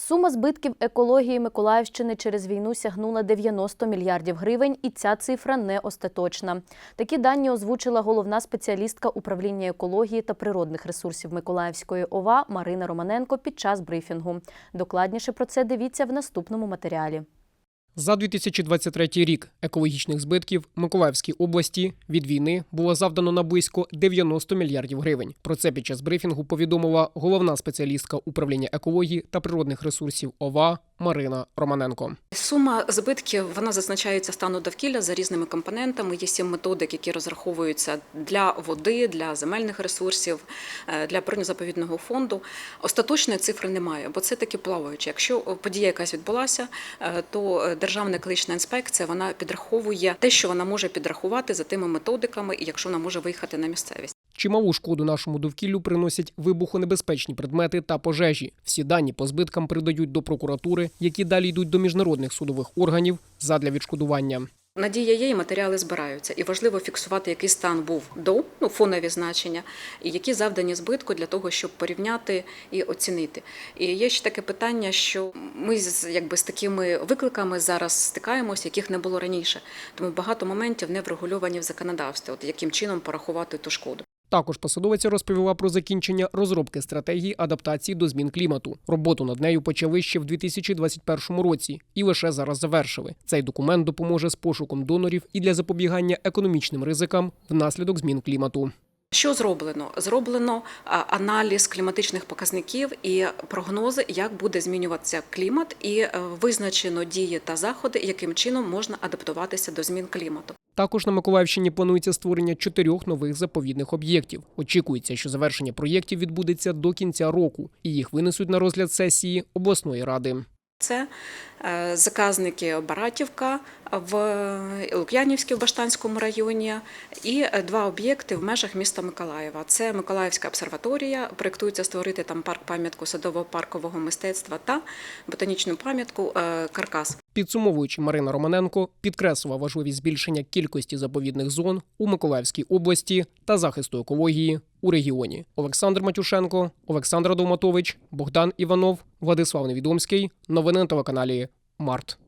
Сума збитків екології Миколаївщини через війну сягнула 90 мільярдів гривень, і ця цифра не остаточна. Такі дані озвучила головна спеціалістка управління екології та природних ресурсів Миколаївської ОВА Марина Романенко під час брифінгу. Докладніше про це дивіться в наступному матеріалі. За 2023 рік екологічних збитків Миколаївській області від війни було завдано на близько 90 мільярдів гривень. Про це під час брифінгу повідомила головна спеціалістка управління екології та природних ресурсів ОВА Марина Романенко. Сума збитків вона зазначається стану довкілля за різними компонентами. Є сім методик, які розраховуються для води, для земельних ресурсів, е, для природно-заповідного фонду. Остаточної цифри немає, бо це таки плаваюче. Якщо подія якась відбулася, е, то Державна екологічна інспекція вона підраховує те, що вона може підрахувати за тими методиками, і якщо вона може виїхати на місцевість. Чималу шкоду нашому довкіллю приносять вибухонебезпечні предмети та пожежі. Всі дані по збиткам передають до прокуратури, які далі йдуть до міжнародних судових органів задля відшкодування. Надія є, і матеріали збираються, і важливо фіксувати, який стан був до ну фонові значення, і які завдані збитку для того, щоб порівняти і оцінити. І є ще таке питання, що ми з якби з такими викликами зараз стикаємося, яких не було раніше. Тому багато моментів не врегульовані в законодавстві, от яким чином порахувати ту шкоду. Також посадовиця розповіла про закінчення розробки стратегії адаптації до змін клімату. Роботу над нею почали ще в 2021 році і лише зараз завершили. Цей документ допоможе з пошуком донорів і для запобігання економічним ризикам внаслідок змін клімату. Що зроблено? Зроблено аналіз кліматичних показників і прогнози, як буде змінюватися клімат, і е, визначено дії та заходи, яким чином можна адаптуватися до змін клімату. Також на Миколаївщині планується створення чотирьох нових заповідних об'єктів. Очікується, що завершення проєктів відбудеться до кінця року, і їх винесуть на розгляд сесії обласної ради. Це е, заказники Баратівка в Лук'янівській в Баштанському районі і е, два об'єкти в межах міста Миколаєва. Це Миколаївська обсерваторія. Проєктується створити там парк пам'ятку садово-паркового мистецтва та ботанічну пам'ятку е, Каркас. Підсумовуючи, Марина Романенко підкреслила важливість збільшення кількості заповідних зон у Миколаївській області та захисту екології у регіоні. Олександр Матюшенко, Олександр Довматович, Богдан Іванов, Владислав Невідомський. Новини на телеканалі Март.